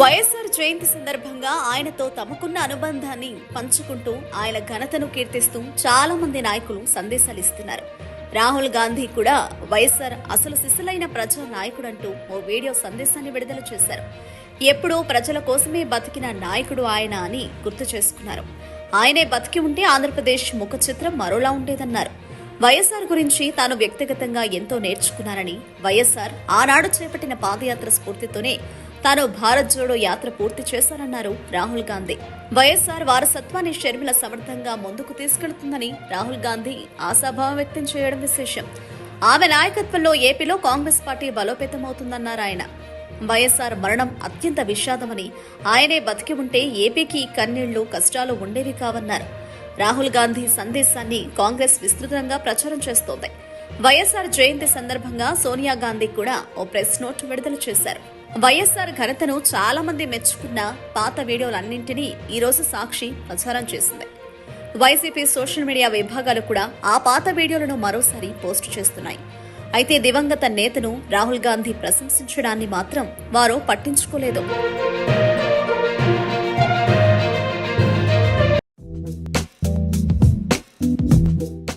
వైఎస్ఆర్ జయంతి సందర్భంగా ఆయనతో తమకున్న అనుబంధాన్ని పంచుకుంటూ ఆయన ఘనతను కీర్తిస్తూ చాలా మంది నాయకులు సందేశాలు ఇస్తున్నారు. రాహుల్ గాంధీ కూడా వైఎస్ఆర్ అసలు సిసలైన ప్రజా నాయకుడంటూ ఓ వీడియో సందేశాన్ని విడుదల చేశారు. ఎప్పుడూ ప్రజల కోసమే బతికిన నాయకుడు ఆయన అని గుర్తు చేసుకున్నారు. ఆయనే బతికి ఉంటే ఆంధ్రప్రదేశ్ ముఖ చిత్రం మరోలా ఉండేదన్నారు. వైఎస్ఆర్ గురించి తాను వ్యక్తిగతంగా ఎంతో నేర్చుకున్నానని వైఎస్ఆర్ ఆనాడు చేపట్టిన పాదయాత్ర స్ఫూర్తితోనే తాను భారత్ జోడో యాత్ర పూర్తి చేశారన్నారు రాహుల్ గాంధీ. వైఎస్ఆర్ వారసత్వాన్ని షర్మిల సమర్థంగా ముందుకు తీసుకెళ్తుందని రాహుల్ గాంధీ ఆశాభావం వ్యక్తం చేయడం విశేషం. ఆమె నాయకత్వంలో ఏపీలో కాంగ్రెస్ పార్టీ బలోపేతమవుతుందన్నారు ఆయన. వైఎస్ఆర్ మరణం అత్యంత విషాదమని ఆయనే బతికి ఉంటే ఏపీకి కన్నీళ్ళు కష్టాలు ఉండేవి కావన్నారు. రాహుల్ గాంధీ సందేశాన్ని కాంగ్రెస్ విస్తృతంగా ప్రచారం చేస్తోంది. వైఎస్ఆర్ జయంతి సందర్భంగా సోనియా గాంధీ కూడా ఓ ప్రెస్ నోట్ విడుదల చేశారు. వైఎస్ఆర్ ఘనతను చాలా మంది మెచ్చుకున్న పాత వీడియోలన్నింటినీ ఈరోజు సాక్షి ప్రచారం చేసింది. వైసీపీ సోషల్ మీడియా విభాగాలు కూడా ఆ పాత వీడియోలను మరోసారి పోస్టు చేస్తున్నాయి. అయితే దివంగత నేతను రాహుల్ గాంధీ ప్రశంసించడాన్ని మాత్రం వారు పట్టించుకోలేదు.